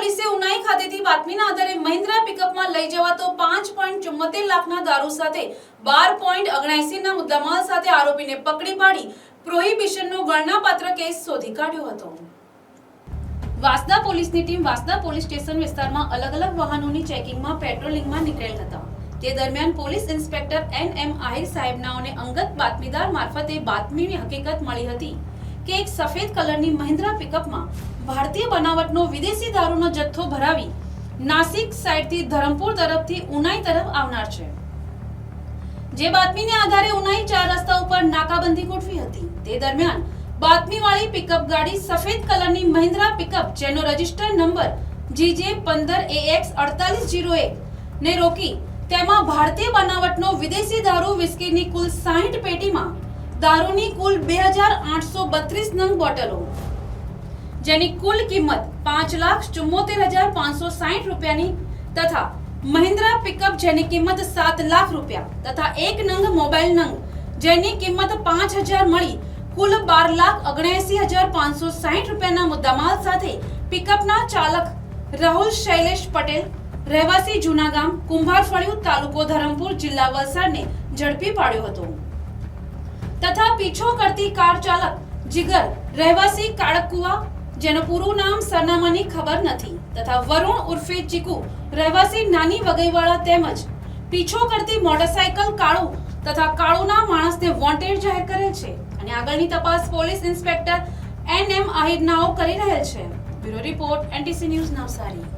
પોલીસે ઉનાઈ ખાતેથી બાતમીના આધારે મહિન્દ્રા પિકઅપમાં લઈ જવાતો પાંચ પોઈન્ટ ચુમ્મોતેર લાખના દારૂ સાથે બાર પોઈન્ટ ઓગણસીના મુદ્દામાલ સાથે આરોપીને પકડી પાડી પ્રોહિબિશનનો ગણનાપાત્ર કેસ શોધી કાઢ્યો હતો. વાસદા પોલીસની ટીમ વાસદા પોલીસ સ્ટેશન વિસ્તારમાં અલગ અલગ વાહનોની ચેકિંગમાં પેટ્રોલિંગમાં નીકળેલ હતા. તે દરમિયાન police inspector N M Ahir સાહેબનાઓને અંગત બાતમીદાર મારફતે બાતમીની હકીકત મળી હતી. કે એક સફેદ કલરની મહિન્દ્રા પિકઅપમાં ભારતીય બનાવટનો વિદેશી દારૂનો જથ્થો ભરાવી નાસિક સાઇડથી ધરમપુર તરફથી ઉનાઈ તરફ આવનાર છે. જે બાતમીને આધારે ઉનાઈ ચાર રસ્તા ઉપર નાકાબંધી ગોઠવી હતી. તે દરમિયાન બાતમીવાળી પિકઅપ ગાડી સફેદ કલરની મહિન્દ્રા પિકઅપ જેનો રજિસ્ટર નંબર જીજે પંદર એએક્સ અડતાલીસ જીરો એક ને રોકી તેમાં ભારતીય બનાવટનો વિદેશી દારૂ વિસ્કીની કુલ સાહીઠ પેટીમાં દારૂની કુલ બે હજાર આઠસો બત્રીસ નંગ બોટલો. જેની કુલ કિંમત પાંચ લાખ ચુમ્મોતેર હજાર પાંચસો સાહીઠ રૂપિયાની તથા મહિન્દ્રા પિકઅપ જેની કિંમત સાત લાખ રૂપિયા તથા એક નંગ મોબાઈલ નંગ જેની કિંમત પાંચ હજાર મળી કુલ બાર લાખ ઓગણએસી હજાર પાંચસો સાહીઠ રૂપિયાના મુદ્દામાલ સાથે પિકઅપના ચાલક રાહુલ શૈલેષ પટેલ, રહેવાસી જૂનાગામ, કુંભારફળિયું તાલુકો ધરમપુર જિલ્લા વલસાડને ઝડપી પાડ્યો હતો. તથા પીછો કરતી કાર ચાલક જીગર રહેવાસી કાળકુવા, જેનું પૂરું નામ સરનામાની ખબર નથી, તથા વરુણ ઉર્ફે ચીકુ રહેવાસી નાની વગઈવાળા તેમજ પીછો કરતી મોટરસાયકલ કાળુ તથા કાળુના માણસને વોન્ટેડ જાહેર કરેલ છે. અને આગળની તપાસ police inspector N M Ahir નાઓ કરી રહેલ છે. Bureau report NTC news Navsari.